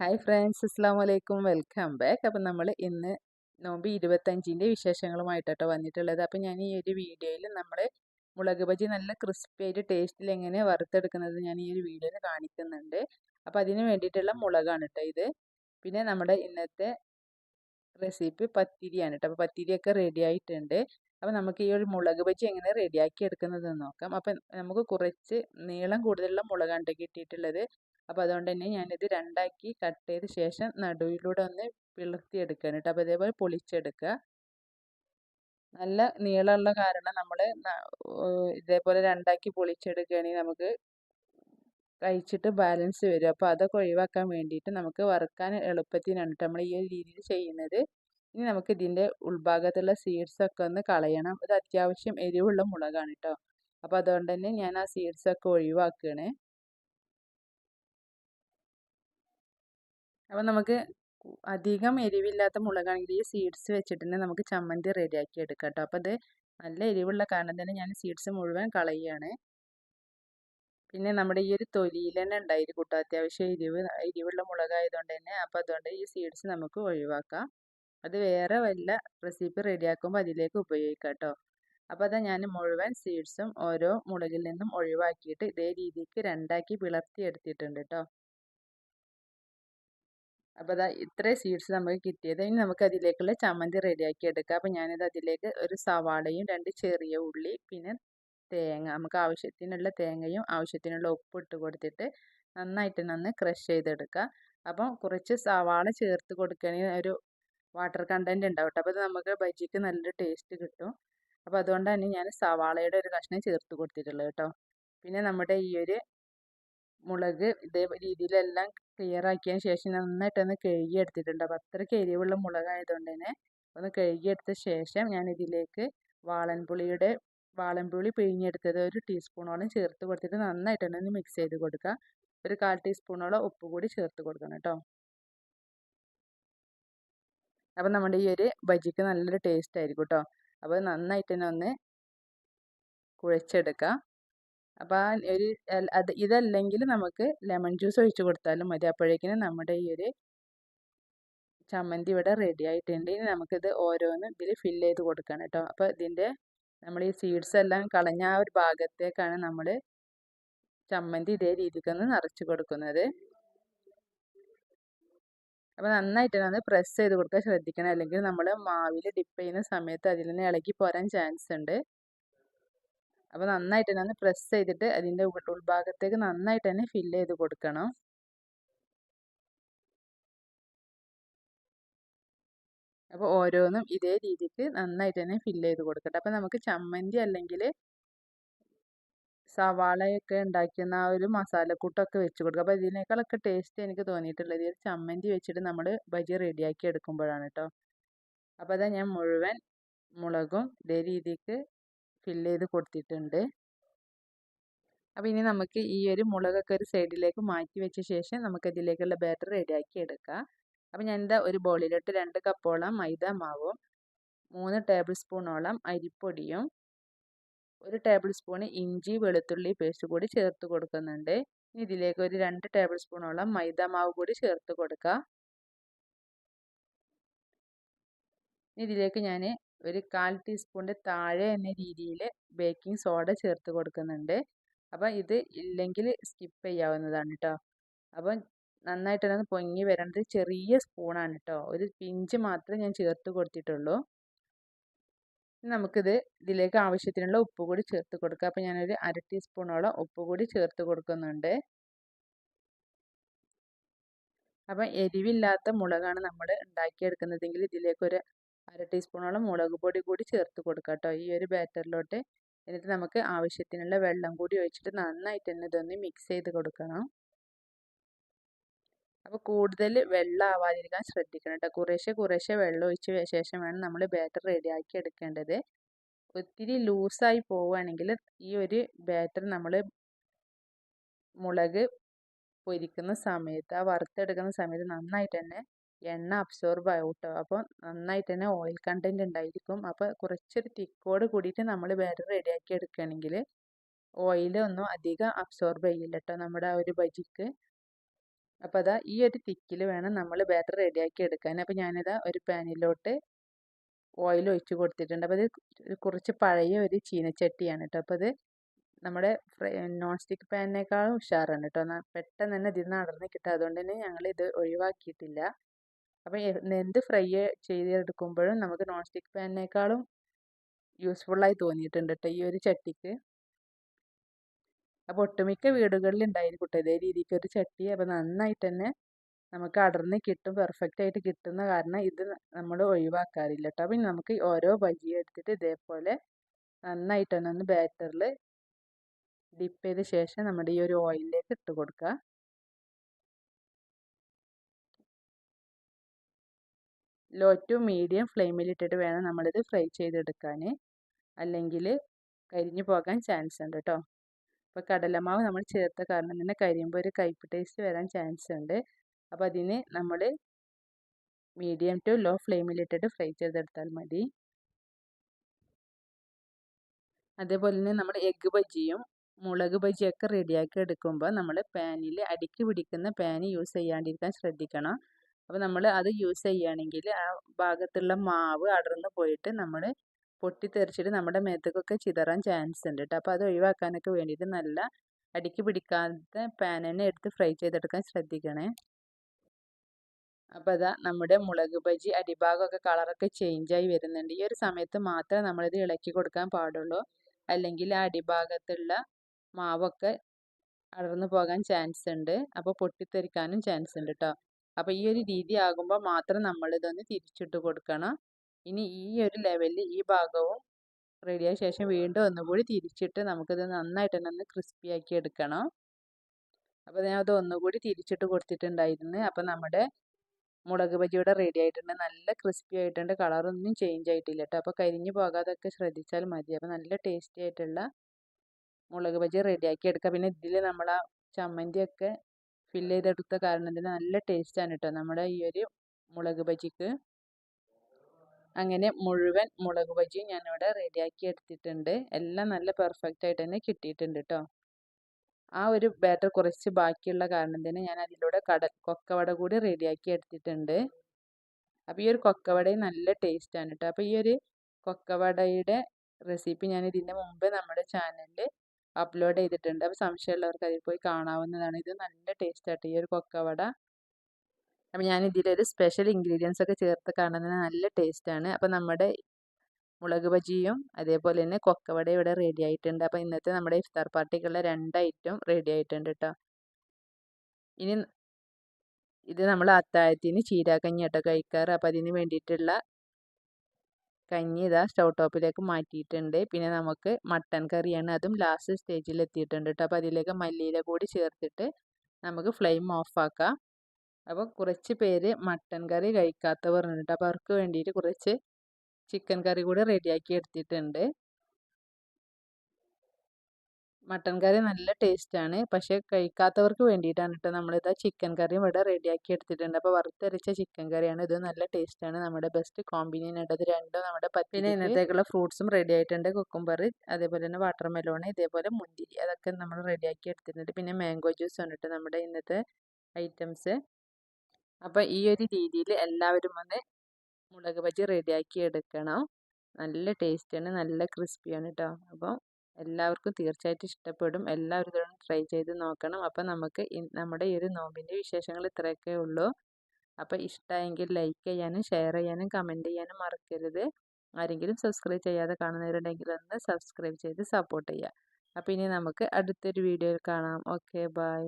Hi friends അസ്സാം വലൈക്കും welcome back. അപ്പം നമ്മൾ ഇന്ന് നോമ്പ് ഇരുപത്തഞ്ചിന്റെ വിശേഷങ്ങളുമായിട്ടോ വന്നിട്ടുള്ളത്. അപ്പം ഞാൻ ഈ ഒരു വീഡിയോയിൽ നമ്മൾ മുളക് ബജി നല്ല ക്രിസ്പി ആയിട്ട് ടേസ്റ്റിൽ എങ്ങനെ വറുത്തെടുക്കുന്നത് ഞാൻ ഈ ഒരു വീഡിയോയിൽ കാണിക്കുന്നുണ്ട്. അപ്പം അതിന് വേണ്ടിയിട്ടുള്ള മുളകാണ് കേട്ടോ ഇത്. പിന്നെ നമ്മുടെ ഇന്നത്തെ റെസിപ്പി പത്തിരിയാണ് കേട്ടോ. അപ്പോൾ പത്തിരിയൊക്കെ റെഡി ആയിട്ടുണ്ട്. അപ്പോൾ നമുക്ക് ഈ ഒരു മുളക് ബജി എങ്ങനെ റെഡിയാക്കി എടുക്കുന്നതെന്ന് നോക്കാം. അപ്പം നമുക്ക് കുറച്ച് നീളം കൂടുതലുള്ള മുളകാണ് കിട്ടിയിട്ടുള്ളത്. അപ്പോൾ അതുകൊണ്ട് തന്നെ ഞാനിത് രണ്ടാക്കി കട്ട് ചെയ്ത ശേഷം നടുവിലൂടെ ഒന്ന് പിളർത്തിയെടുക്കുകയാണ് കേട്ടോ. അപ്പോൾ ഇതേപോലെ പൊളിച്ചെടുക്കുക. നല്ല നീളമുള്ള കാരണം നമ്മൾ ഇതേപോലെ രണ്ടാക്കി പൊളിച്ചെടുക്കുകയാണെങ്കിൽ നമുക്ക് കഴിച്ചിട്ട് ബാലൻസ് വരും. അപ്പോൾ അതൊക്കെ ഒഴിവാക്കാൻ വേണ്ടിയിട്ട് നമുക്ക് വറുക്കാൻ എളുപ്പത്തിനാണ് നമ്മൾ ഈ ഒരു രീതിയിൽ ചെയ്യുന്നത്. ഇനി നമുക്ക് ഇതിന്റെ ഉൾഭാഗത്തുള്ള സീഡ്സൊക്കെ ഒന്ന് കളയണം. ഇത് അത്യാവശ്യം എരിവുള്ള മുളകാണ് കേട്ടോ. അപ്പോൾ അതുകൊണ്ട് തന്നെ ഞാൻ ആ സീഡ്സൊക്കെ ഒഴിവാക്കുകയാണ്. അപ്പോൾ നമുക്ക് അധികം എരിവില്ലാത്ത മുളകാണെങ്കിൽ ഈ സീഡ്സ് വെച്ചിട്ട് നമുക്ക് ചമ്മന്തി റെഡിയാക്കി എടുക്കാം കേട്ടോ അപ്പോൾ അത് നല്ല എരിവുള്ള കാരണം തന്നെ ഞാൻ സീഡ്സ് മുഴുവൻ കളയുകയാണ് പിന്നെ നമ്മുടെ ഈ ഒരു തൊലിയിൽ തന്നെ ഉണ്ടായിരിക്കും കൂട്ടോ അത്യാവശ്യം എരിവ് എരിവുള്ള മുളകായതുകൊണ്ട് തന്നെ. അപ്പോൾ അതുകൊണ്ട് ഈ സീഡ്സ് നമുക്ക് ഒഴിവാക്കാം. അത് വേറെ വല്ല റെസിപ്പി റെഡിയാക്കുമ്പോൾ അതിലേക്ക് ഉപയോഗിക്കാം കേട്ടോ അപ്പോൾ അതാ ഞാൻ മുഴുവൻ സീഡ്സും ഓരോ മുളകിൽ നിന്നും ഒഴിവാക്കിയിട്ട് ഇതേ രീതിക്ക് രണ്ടാക്കി പിളർത്തി എടുത്തിട്ടുണ്ട് കേട്ടോ അപ്പോൾ അതാ ഇത്രയും സീഡ്സ് നമുക്ക് കിട്ടിയത്. ഇനി നമുക്ക് അതിലേക്കുള്ള ചമ്മന്തി റെഡിയാക്കി എടുക്കാം. അപ്പോൾ ഞാനിത് അതിലേക്ക് ഒരു സവാളയും രണ്ട് ചെറിയ ഉള്ളി പിന്നെ തേങ്ങ നമുക്ക് ആവശ്യത്തിനുള്ള തേങ്ങയും ആവശ്യത്തിനുള്ള ഉപ്പ് ഇട്ട് കൊടുത്തിട്ട് നന്നായിട്ട് നന്ന് ക്രഷ് ചെയ്തെടുക്കുക അപ്പം കുറച്ച് സവാള ചേർത്ത് കൊടുക്കുകയാണെങ്കിൽ ഒരു വാട്ടർ കണ്ടന്റ് ഉണ്ടാവും അപ്പോൾ നമുക്ക് ബജിക്ക് നല്ലൊരു ടേസ്റ്റ് കിട്ടും. അപ്പോൾ അതുകൊണ്ട് തന്നെ ഞാൻ സവാളയുടെ ഒരു കഷ്ണം ചേർത്ത് കൊടുത്തിട്ടുള്ളത് കേട്ടോ. പിന്നെ നമ്മുടെ ഈ ഒരു മുളക് ഇതേ രീതിയിലെല്ലാം ക്ലിയർ ആക്കിയതിന് ശേഷം നന്നായിട്ടൊന്ന് കഴുകി എടുത്തിട്ടുണ്ട് അപ്പോൾ അത്രയ്ക്ക് എരിവുള്ള മുളകായതുകൊണ്ട് തന്നെ ഒന്ന് കഴുകിയെടുത്ത ശേഷം ഞാൻ ഇതിലേക്ക് വാളൻപുളിയുടെ വാളൻപുളി പിഴിഞ്ഞെടുത്തത് ഒരു ടീസ്പൂണോളം ചേർത്ത് കൊടുത്തിട്ട് നന്നായിട്ട് ഒന്ന് മിക്സ് ചെയ്ത് കൊടുക്കുക. ഒരു കാൽ ടീസ്പൂണോളം ഉപ്പ് കൂടി ചേർത്ത് കൊടുക്കണം കേട്ടോ. അപ്പോൾ നമ്മുടെ ഈ ഒരു ബജിക്ക് നല്ലൊരു ടേസ്റ്റ് ആയിരിക്കും കേട്ടോ. അപ്പോൾ നന്നായിട്ട് തന്നെ ഒന്ന് കുഴച്ചെടുക്കുക. അപ്പോൾ ആ ഒരു അത് ഇതല്ലെങ്കിൽ നമുക്ക് ലെമൺ ജ്യൂസ് ഒഴിച്ച് കൊടുത്താലും മതി. അപ്പോഴേക്കിനും നമ്മുടെ ഈ ഒരു ചമ്മന്തി ഇവിടെ റെഡി ആയിട്ടുണ്ട്. ഇനി നമുക്കിത് ഓരോന്ന് ഇതിൽ ഫില്ല് ചെയ്ത് കൊടുക്കണം കേട്ടോ. അപ്പോൾ ഇതിന്റെ നമ്മൾ ഈ സീഡ്സ് എല്ലാം കളഞ്ഞ ആ ഒരു ഭാഗത്തേക്കാണ് നമ്മൾ ചമ്മന്തി ഇതേ രീതിക്കൊന്ന് നിറച്ച് കൊടുക്കുന്നത്. അപ്പോൾ നന്നായിട്ട് അത് പ്രസ് ചെയ്ത് കൊടുക്കാൻ ശ്രദ്ധിക്കണം. അല്ലെങ്കിൽ നമ്മൾ മാവിൽ ഡിപ്പ് ചെയ്യുന്ന സമയത്ത് അതിൽ നിന്ന് ഇളകി പോരാൻ ചാൻസ് ഉണ്ട്. അപ്പോൾ നന്നായിട്ട് തന്നെ ഒന്ന് പ്രസ് ചെയ്തിട്ട് അതിന്റെ ഉൾഭാഗത്തേക്ക് നന്നായിട്ട് തന്നെ ഫില്ല് ചെയ്ത് കൊടുക്കണം. അപ്പോൾ ഓരോന്നും ഇതേ രീതിക്ക് നന്നായിട്ട് തന്നെ ഫില്ല് ചെയ്ത് കൊടുക്കട്ടെ. അപ്പോൾ നമുക്ക് ചമ്മന്തി അല്ലെങ്കിൽ സവാളയൊക്കെ ഉണ്ടാക്കുന്ന ആ ഒരു മസാലക്കൂട്ടൊക്കെ വെച്ച് കൊടുക്കുക അപ്പോൾ ഇതിനേക്കാളൊക്കെ ടേസ്റ്റ് എനിക്ക് തോന്നിയിട്ടുള്ളത് ഈ ചമ്മന്തി വെച്ചിട്ട് നമ്മൾ ബജി റെഡിയാക്കി എടുക്കുമ്പോഴാണ് കേട്ടോ അപ്പോൾ അതാ ഞാൻ മുഴുവൻ മുളകും ഇതേ രീതിക്ക് ഫില്ല് ചെയ്ത് കൊടുത്തിട്ടുണ്ട്. അപ്പോൾ ഇനി നമുക്ക് ഈ ഒരു മുളകൊക്കെ ഒരു സൈഡിലേക്ക് മാറ്റി വെച്ച ശേഷം നമുക്ക് ഇതിലേക്കുള്ള ബാറ്റർ റെഡിയാക്കി എടുക്കാം. അപ്പോൾ ഞാൻ എന്താ ഒരു ബോളിലോട്ട് രണ്ട് കപ്പോളം മൈദ മാവും മൂന്ന് ടേബിൾ സ്പൂണോളം അരിപ്പൊടിയും ഒരു ടേബിൾ സ്പൂണ് ഇഞ്ചി വെളുത്തുള്ളി പേസ്റ്റ് കൂടി ചേർത്ത് കൊടുക്കുന്നുണ്ട്. ഇനി ഇതിലേക്ക് ഒരു രണ്ട് ടേബിൾ സ്പൂണോളം മൈദ മാവ് കൂടി ചേർത്ത് കൊടുക്കുക ഇതിലേക്ക് ഞാൻ ഒരു കാൽ ടീസ്പൂണിന്റെ താഴെ എന്ന രീതിയിൽ ബേക്കിംഗ് സോഡ ചേർത്ത് കൊടുക്കുന്നുണ്ട്. അപ്പം ഇത് ഇല്ലെങ്കിൽ സ്കിപ്പ് ചെയ്യാവുന്നതാണ് കേട്ടോ അപ്പം നന്നായിട്ട് തന്നെ പൊങ്ങി വരേണ്ടത് ചെറിയ സ്പൂണാണ് കേട്ടോ ഒരു പിഞ്ച് മാത്രമേ ഞാൻ ചേർത്ത് കൊടുത്തിട്ടുള്ളൂ. നമുക്കിത് ഇതിലേക്ക് ആവശ്യത്തിനുള്ള ഉപ്പ് കൂടി ചേർത്ത് കൊടുക്കുക അപ്പോൾ ഞാനൊരു അര ടീസ്പൂണോളം ഉപ്പ് കൂടി ചേർത്ത് കൊടുക്കുന്നുണ്ട്. അപ്പം എരിവില്ലാത്ത മുളകാണ് നമ്മൾ ഉണ്ടാക്കിയെടുക്കുന്നതെങ്കിൽ ഇതിലേക്കൊരു അര ടീസ്പൂണോളം മുളക് പൊടി കൂടി ചേർത്ത് കൊടുക്കുക കേട്ടോ ഈ ഒരു ബാറ്ററിലോട്ട്. എന്നിട്ട് നമുക്ക് ആവശ്യത്തിനുള്ള വെള്ളം കൂടി ഒഴിച്ചിട്ട് നന്നായിട്ട് തന്നെ ഇതൊന്ന് മിക്സ് ചെയ്ത് കൊടുക്കണം. അപ്പോൾ കൂടുതൽ വെള്ളം ആവാതിരിക്കാൻ ശ്രദ്ധിക്കണം കേട്ടോ കുറേശ്ശെ കുറേശ്ശെ വെള്ളം ഒഴിച്ച ശേഷം വേണം നമ്മൾ ബാറ്റർ റെഡിയാക്കി എടുക്കേണ്ടത്. ഒത്തിരി ലൂസായി പോവുകയാണെങ്കിൽ ഈ ഒരു ബാറ്റർ നമ്മൾ മുളക് പൊരിക്കുന്ന സമയത്ത് ആ വറുത്തെടുക്കുന്ന സമയത്ത് നന്നായിട്ട് തന്നെ എണ്ണ അബ്സോർബ് ആവും കേട്ടോ അപ്പോൾ നന്നായിട്ട് തന്നെ ഓയിൽ കണ്ടന്റ് ഉണ്ടായിരിക്കും. അപ്പോൾ കുറച്ചൊരു തിക്കോട് കൂടിയിട്ട് നമ്മൾ ബാറ്റർ റെഡിയാക്കി എടുക്കുകയാണെങ്കിൽ ഓയിൽ ഒന്നും അധികം അബ്സോർബ് ചെയ്യില്ല കേട്ടോ നമ്മുടെ ആ ഒരു ബജിക്ക്. അപ്പോൾ അതാ ഈ ഒരു തിക്കിൽ വേണം നമ്മൾ ബാറ്റർ റെഡിയാക്കി എടുക്കാൻ. അപ്പോൾ ഞാനിതാ ഒരു പാനിലോട്ട് ഓയിൽ ഒഴിച്ച് കൊടുത്തിട്ടുണ്ട്. അപ്പോൾ അത് കുറച്ച് പഴയ ഒരു ചീനച്ചട്ടിയാണ് കേട്ടോ അപ്പോൾ അത് നമ്മുടെ നോൺ സ്റ്റിക്ക് പാനിനേക്കാളും ഉഷാറാണ് കേട്ടോ പെട്ടെന്ന് തന്നെ ഇതിൽ നിന്ന് അടർന്ന് കിട്ടുക അതുകൊണ്ട് തന്നെ ഞങ്ങൾ ഇത് ഒഴിവാക്കിയിട്ടില്ല. അപ്പോൾ എന്ത് ഫ്രൈ ചെയ്തെടുക്കുമ്പോഴും നമുക്ക് നോൺ സ്റ്റിക്ക് പാനിനേക്കാളും യൂസ്ഫുള്ളായി തോന്നിയിട്ടുണ്ട് കേട്ടോ ഈ ഒരു ചട്ടിക്ക്. അപ്പോൾ ഒട്ടുമിക്ക വീടുകളിൽ ഉണ്ടായിരിക്കും ഇതേ രീതിക്ക് ഒരു ചട്ടി. അപ്പോൾ നന്നായിട്ട് തന്നെ നമുക്ക് അടർന്ന് കിട്ടും പെർഫെക്റ്റ് ആയിട്ട് കിട്ടുന്ന കാരണം ഇത് നമ്മൾ ഒഴിവാക്കാറില്ല കേട്ടോ അപ്പം നമുക്ക് ഓരോ ബജി എടുത്തിട്ട് ഇതേപോലെ നന്നായിട്ട് തന്നെ ഒന്ന് ബാറ്ററിൽ ഡിപ്പ് ചെയ്ത ശേഷം നമ്മുടെ ഈ ഒരു ഓയിലിലേക്ക് ഇട്ട് കൊടുക്കുക ലോ ടു മീഡിയം ഫ്ലെയിമിലിട്ടിട്ട് വേണം നമ്മളിത് ഫ്രൈ ചെയ്തെടുക്കാൻ അല്ലെങ്കിൽ കരിഞ്ഞു പോകാൻ ചാൻസ് ഉണ്ട് കേട്ടോ അപ്പോൾ കടലമാവ് നമ്മൾ ചേർത്ത കാരണം തന്നെ കരിയുമ്പോൾ ഒരു കയ്പ് ടേസ്റ്റ് വരാൻ ചാൻസ് ഉണ്ട്. അപ്പോൾ അതിന് നമ്മൾ മീഡിയം ടു ലോ ഫ്ലെയിമിലിട്ടിട്ട് ഫ്രൈ ചെയ്തെടുത്താൽ മതി. അതേപോലെ തന്നെ നമ്മൾ എഗ്ഗ് ബജിയും മുളക് ബജിയൊക്കെ റെഡിയാക്കി എടുക്കുമ്പോൾ നമ്മൾ പാനിൽ അടിക്ക് പിടിക്കുന്ന പാൻ യൂസ് ചെയ്യാണ്ടിരിക്കാൻ ശ്രദ്ധിക്കണം. അപ്പോൾ നമ്മൾ അത് യൂസ് ചെയ്യുകയാണെങ്കിൽ ആ ഭാഗത്തുള്ള മാവ് അടർന്ന് പോയിട്ട് നമ്മൾ പൊട്ടിത്തെറിച്ചിട്ട് നമ്മുടെ മേത്തേക്കൊക്കെ ചിതറാൻ ചാൻസ് ഉണ്ട് കേട്ടോ അപ്പോൾ അത് ഒഴിവാക്കാനൊക്കെ വേണ്ടിയിട്ട് നല്ല അടിക്ക് പിടിക്കാത്ത പാൻ തന്നെ എടുത്ത് ഫ്രൈ ചെയ്തെടുക്കാൻ ശ്രദ്ധിക്കണേ. അപ്പോൾ അതാ നമ്മുടെ മുളക് ബജി അടിഭാഗമൊക്കെ കളറൊക്കെ ചേഞ്ചായി വരുന്നുണ്ട്. ഈ ഒരു സമയത്ത് മാത്രമേ നമ്മളിത് ഇളക്കി കൊടുക്കാൻ പാടുള്ളൂ. അല്ലെങ്കിൽ ആ അടിഭാഗത്തുള്ള മാവൊക്കെ അടർന്നു പോകാൻ ചാൻസ് ഉണ്ട്. അപ്പോൾ പൊട്ടിത്തെറിക്കാനും ചാൻസ് ഉണ്ട് കേട്ടോ അപ്പോൾ ഈ ഒരു രീതി ആകുമ്പോൾ മാത്രം നമ്മൾ ഇതൊന്ന് തിരിച്ചിട്ട് കൊടുക്കണം. ഇനി ഈ ഒരു ലെവലിൽ ഈ ഭാഗവും റെഡിയായ ശേഷം വീണ്ടും ഒന്നുകൂടി തിരിച്ചിട്ട് നമുക്കിത് നന്നായിട്ട് തന്നെ ഒന്ന് ക്രിസ്പി ആക്കി എടുക്കണം. അപ്പോൾ ഞാൻ അത് ഒന്നുകൂടി തിരിച്ചിട്ട് കൊടുത്തിട്ടുണ്ടായിരുന്നു. അപ്പോൾ നമ്മുടെ മുളക് ബജിയുടെ റെഡി ആയിട്ടുണ്ട്. നല്ല ക്രിസ്പി ആയിട്ടുണ്ട്. കളറൊന്നും ചേഞ്ച് ആയിട്ടില്ല കേട്ടോ. അപ്പോൾ കരിഞ്ഞു പോകാതൊക്കെ ശ്രദ്ധിച്ചാൽ മതി. അപ്പോൾ നല്ല ടേസ്റ്റി ആയിട്ടുള്ള മുളക് ബജി റെഡിയാക്കി എടുക്കാം. പിന്നെ ഇതിൽ നമ്മൾ ആ ചമ്മന്തിയൊക്കെ ഫില്ല് ചെയ്തെടുത്ത കാരണത്തിന് നല്ല ടേസ്റ്റാണ് കേട്ടോ നമ്മുടെ ഈ ഒരു മുളക് ബജിക്ക്. അങ്ങനെ മുഴുവൻ മുളക് ബജിയും ഞാനിവിടെ റെഡിയാക്കി എടുത്തിട്ടുണ്ട്. എല്ലാം നല്ല പെർഫെക്റ്റ് ആയിട്ട് തന്നെ കിട്ടിയിട്ടുണ്ട് കേട്ടോ ആ ഒരു ബാറ്റർ കുറച്ച് ബാക്കിയുള്ള കാരണം തന്നെ ഞാൻ അതിലൂടെ കട കൊക്കവട കൂടി റെഡിയാക്കി എടുത്തിട്ടുണ്ട്. അപ്പോൾ ഈ ഒരു കൊക്കവടയും നല്ല ടേസ്റ്റാണ് കേട്ടോ അപ്പോൾ ഈ ഒരു കൊക്കവടയുടെ റെസിപ്പി ഞാൻ ഇതിന്റെ മുമ്പ് നമ്മുടെ ചാനലിൽ അപ്ലോഡ് ചെയ്തിട്ടുണ്ട്. അപ്പോൾ സംശയമുള്ളവർക്ക് അതിൽ പോയി കാണാവുന്നതാണ്. ഇത് നല്ല ടേസ്റ്റ് ആയിട്ട് ഈ ഒരു കൊക്കവട അപ്പോൾ ഞാൻ ഇതിലൊരു സ്പെഷ്യൽ ഇൻഗ്രീഡിയൻസ് ഒക്കെ ചേർത്ത് കാണുന്നത് നല്ല ടേസ്റ്റാണ് അപ്പോൾ നമ്മുടെ മുളക് ബജിയും അതേപോലെ തന്നെ കൊക്കവട ഇവിടെ റെഡി ആയിട്ടുണ്ട്. അപ്പോൾ ഇന്നത്തെ നമ്മുടെ ഇഫ്താർ പാർട്ടിക്കുള്ള രണ്ട് ഐറ്റം റെഡി ആയിട്ടുണ്ട് കേട്ടോ ഇനി ഇത് നമ്മൾ അത്താഴത്തിന് ചീരാക്കഞ്ഞി കേട്ടോ കഴിക്കാറ്. അപ്പോൾ അതിന് വേണ്ടിയിട്ടുള്ള കഞ്ഞി ഇതാ സ്റ്റൗ ടോപ്പിലേക്ക് മാറ്റിയിട്ടുണ്ട്. പിന്നെ നമുക്ക് മട്ടൻ കറിയാണ് അതും ലാസ്റ്റ് സ്റ്റേജിൽ എത്തിയിട്ടുണ്ട് കേട്ടോ അപ്പോൾ അതിലേക്ക് മല്ലിയില കൂടി ചേർത്തിട്ട് നമുക്ക് ഫ്ലെയിം ഓഫ് ആക്കാം. അപ്പോൾ കുറച്ച് പേര് മട്ടൻ കറി കഴിക്കാത്തവർ ഉണ്ട് അപ്പോൾ അവർക്ക് വേണ്ടിയിട്ട് കുറച്ച് ചിക്കൻ കറി കൂടി റെഡിയാക്കി എടുത്തിട്ടുണ്ട്. മട്ടൻ കറി നല്ല ടേസ്റ്റാണ്. പക്ഷേ കഴിക്കാത്തവർക്ക് വേണ്ടിയിട്ടാണ് കേട്ടോ നമ്മളിത് ചിക്കൻ കറിയും ഇവിടെ റെഡിയാക്കി എടുത്തിട്ടുണ്ട്. അപ്പോൾ വറുത്തരച്ച ചിക്കൻ കറിയാണ്. ഇത് നല്ല ടേസ്റ്റാണ്. നമ്മുടെ ബെസ്റ്റ് കോമ്പിനേഷൻ ആയിട്ട് ഇത് രണ്ടും നമ്മുടെ പിന്നെ ഇന്നത്തേക്കുള്ള ഫ്രൂട്ട്സും റെഡി ആയിട്ടുണ്ട്. കുക്കുംബർ അതേപോലെ തന്നെ വാട്ടർ മെലോൺ ഇതേപോലെ മുന്തിരി അതൊക്കെ നമ്മൾ റെഡിയാക്കി എടുത്തിട്ടുണ്ട്. പിന്നെ മാംഗോ ജ്യൂസ് വന്നിട്ട് നമ്മുടെ ഇന്നത്തെ ഐറ്റംസ്. അപ്പോൾ ഈ ഒരു രീതിയിൽ എല്ലാവരും വന്ന് മുളക് ബജി റെഡിയാക്കി എടുക്കണം. നല്ല ടേസ്റ്റാണ്. നല്ല ക്രിസ്പിയാണ് കേട്ടോ അപ്പോൾ എല്ലാവർക്കും തീർച്ചയായിട്ടും ഇഷ്ടപ്പെടും. എല്ലാവരും ട്രൈ ചെയ്ത് നോക്കണം. അപ്പോൾ നമുക്ക് നമ്മുടെ ഈ ഒരു നോമ്പിന്റെ വിശേഷങ്ങൾ ഇത്രയൊക്കെ ഉള്ളൂ. അപ്പോൾ ഇഷ്ടമായെങ്കിൽ ലൈക്ക് ചെയ്യാനും ഷെയർ ചെയ്യാനും കമന്റ് ചെയ്യാനും മറക്കരുത്. ആരെങ്കിലും സബ്സ്ക്രൈബ് ചെയ്യാതെ കാണുന്നവരുണ്ടെങ്കിൽ ഒന്ന് സബ്സ്ക്രൈബ് ചെയ്ത് സപ്പോർട്ട് ചെയ്യുക. അപ്പോൾ ഇനി നമുക്ക് അടുത്തൊരു വീഡിയോയിൽ കാണാം. Okay bye